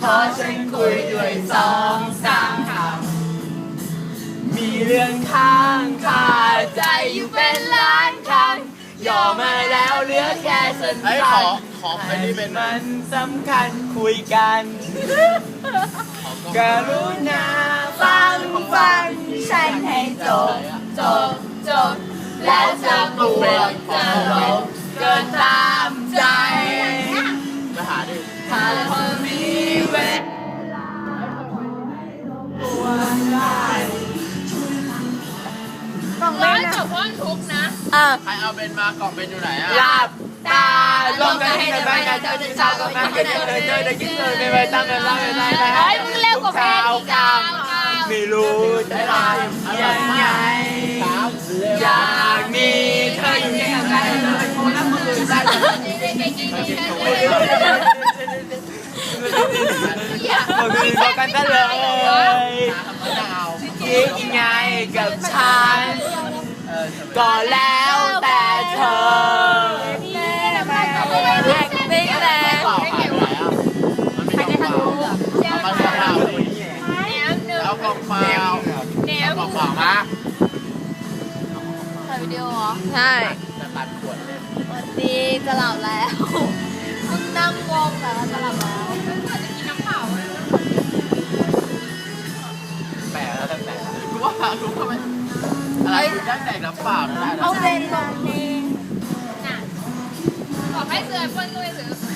ขอฉันคุยด้วยสองสามคำมีเรื่องข้างคาใจอยู่เป็นล้านคำย่อมาแล้วเหลือแค่สัเสัยขนอๆขอไปที่เป็นมันสำคัญคุยกัน กรุณาฟังฟังฉันให้จบจบจบแล้วจะปวดจะลบเกินตามใจ ยกับว่อนทุกข์นะเออใครเอาเป็นมากล่องเป็นอยู่ไหนอะหลับตาลงกันให้ในบ้านกันเจ้าจะเช้าก็มาเกิดเกิดเจอได้คิดเลยไม่ไปตั้งกันตั้งกันได้ไหมเฮ้ยมึงเร็วกว่าเพลงอีกอะไม่รู้จะทำยังไงสามเร็วอยากมีเธออยู่ในใจเลยคนละมือได้ก็คือพอกันซะเลยมะนาวคิดยังไงกับฉันเออ ก็แล้วแต่เธอแอคติ้งแล้เปล่าหายไปไหนอะมันเปล่าเอามาเปล่าแหนมหนึ่งเอากล่องเปล่าแหนมกล่องเปล่ามาถ่ายวิดีโอเหรอ ใช่จะตัดขวดเลยวันดีจะหลับแล้วเพิ่งนั่งมองแต่ว่าจะหลับแล้วจะกินน้ำเปล่าแปลกแล้วตั้งแต่กูว่ากูทำไมอะ ไรกูตั้งแต่น้ำเปล่านะ เอาเป็นลงดีน่ะบอให้เสือเปิ้นด้วยหรือ